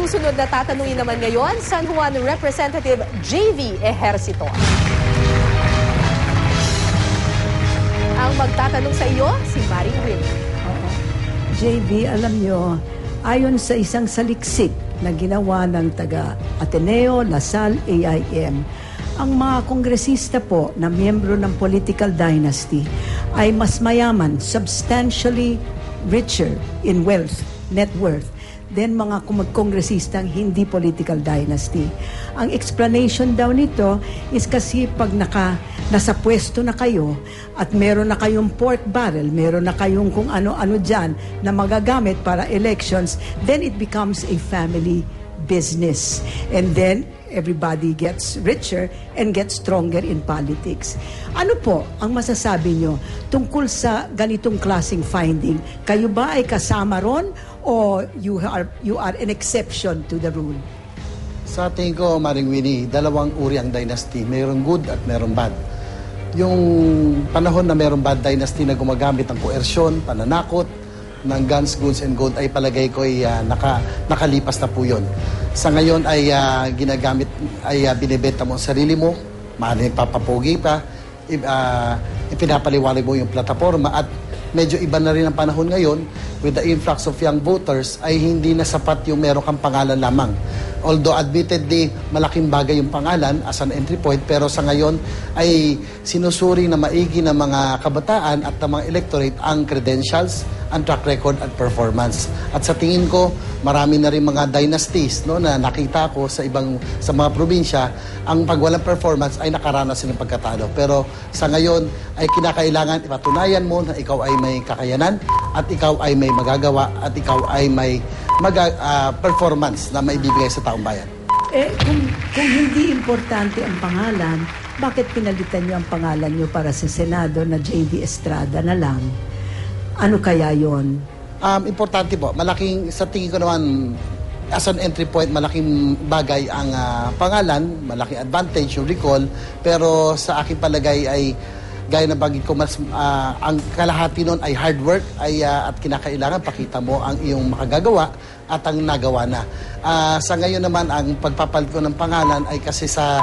susunod na tatanungin naman ngayon, San Juan Representative JV Ejercito. Ang magtatanong sa iyo, si Maring Win. Oo. JB, alam nyo, ayon sa isang saliksik na ginawa ng taga Ateneo, Lasal, AIM, ang mga kongresista po na miyembro ng political dynasty ay mas mayaman, substantially richer in wealth, net worth, than mga kongresistang hindi political dynasty. Ang explanation daw nito is kasi pag naka, nasa pwesto na kayo at meron na kayong pork barrel, meron na kayong kung ano-ano dyan na magagamit para elections, then it becomes a family business. And then everybody gets richer and gets stronger in politics. Ano po ang masasabi nyo tungkol sa ganitong klaseng finding? Kayo ba ay kasama ron o you are, you are an exception to the rule? Sa tingin ko, Maring Winnie, dalawang uri ang dynasty. Mayroong good at mayroong bad. Yung panahon na mayroong bad dynasty na gumagamit ng coercion, pananakot, ng guns, goods, and gold ay palagay ko ay ah, naka, nakalipas na po yun. Sa ngayon ay ah, ginagamit, ay uh, binibenta mo ang sarili mo, maaaring papapogi pa, ah, ipinapaliwanag mo yung plataforma at medyo iba na rin ang panahon ngayon with the influx of young voters ay hindi na sapat yung meron kang pangalan lamang. Although admittedly malaking bagay yung pangalan as an entry point pero sa ngayon ay sinusuri na maigi ng mga kabataan at ng mga electorate ang credentials, ang track record at performance. At sa tingin ko, marami na rin mga dynasties no, na nakita ko sa ibang sa mga probinsya, ang pag performance ay nakaranas ng pagkatalo. Pero sa ngayon ay kinakailangan ipatunayan mo na ikaw ay may kakayanan at ikaw ay may magagawa at ikaw ay may maga, ah, performance na maibibigay sa taong bayan. Eh, kung, kung hindi importante ang pangalan, bakit pinalitan nyo ang pangalan nyo para sa Senado na J.D. Estrada na lang? Ano kaya yon? Um, importante po, malaking, sa tingin ko naman, as an entry point, malaking bagay ang ah, pangalan, malaking advantage yung recall, pero sa aking palagay ay gaya na bagay ko, mas, ah, ang kalahati nun ay hard work ay, ah, at kinakailangan pakita mo ang iyong makagagawa at ang nagawa na. Ah, sa ngayon naman, ang pagpapalit ko ng pangalan ay kasi sa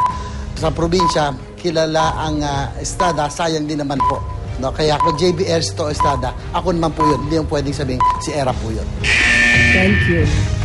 sa probinsya, kilala ang ah, Estrada, sayang din naman po. No, kaya kung JBR to Estrada, ako naman po yun. Hindi yung pwedeng sabihin si Era po yun. Thank you.